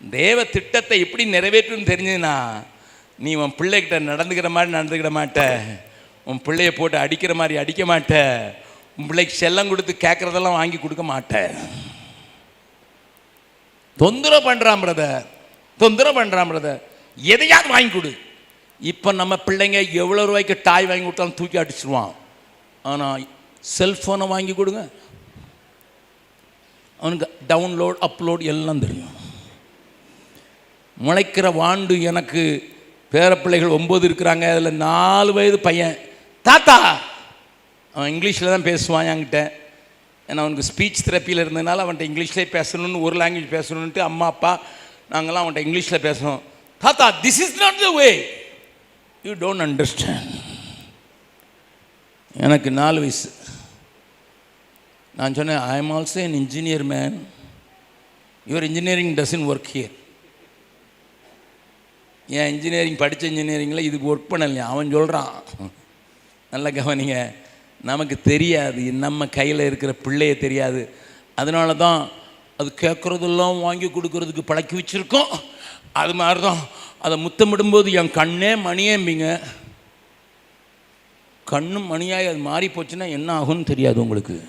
தேவ திட்டத்தை எப்படி நிறைவேற்றுன்னு தெரிஞ்சுதுன்னா நீ உன் பிள்ளைகிட்ட நடந்துக்கிற மாதிரி நடந்துக்கிட மாட்ட. உன் பிள்ளைய போட்டு அடிக்கிற மாதிரி அடிக்க மாட்ட. உன் பிள்ளைக்கு செல்லம் கொடுத்து கேட்குறதெல்லாம் வாங்கி கொடுக்க மாட்ட. தொந்தரவு பண்ணுறான் பிரதர் தொந்தரவு பண்ணுறான் பிரதர் எதையாவது வாங்கி கொடு. இப்போ நம்ம பிள்ளைங்க எவ்வளோ ரூபாய்க்கு டாய் வாங்கி கொடுத்தாலும் தூக்கி அடிச்சிருவான். ஆனால் செல்ஃபோனை வாங்கி கொடுங்க. அவனுக்கு டவுன்லோட் அப்லோட் எல்லாம் தெரியும். முளைக்கிற வாண்டு எனக்கு பேரப்பிள்ளைகள் ஒம்பது இருக்கிறாங்க அதில் நாலு வயது பையன். தாத்தா! அவன் இங்கிலீஷில் தான் பேசுவான் என்கிட்ட. ஏன்னா அவனுக்கு ஸ்பீச் தெரப்பியில் இருந்ததுனால அவன்கிட்ட இங்கிலீஷ்லேயே பேசணும்னு ஒரு லாங்குவேஜ் பேசணுன்ட்டு அம்மா அப்பா நாங்கள்லாம் அவன்கிட்ட இங்கிலீஷில் பேசணும் தாத்தா this is not the way you don't understand எனக்கு நாலு வயசு. நான் சொன்னேன் I am also an engineer man your engineering doesn't work here ஏன் இன்ஜினியரிங் படித்த இன்ஜினியரிங்கில் இதுக்கு ஒர்க் பண்ணலையா? அவன் சொல்கிறான் நல்ல கவனிங்க. நமக்கு தெரியாது. நம்ம கையில் இருக்கிற பிள்ளைய தெரியாது. அதனால தான் அது கேட்குறதெல்லாம் வாங்கி கொடுக்கறதுக்கு பழக்கி வச்சுருக்கோம். அது மாதிரி தான் அதை முத்தமிடும்போது என் கண்ணே மணியேம்பிங்க. கண்ணும் மணியாய் அது மாறி போச்சுன்னா என்ன ஆகும்னு தெரியாது உங்களுக்கு.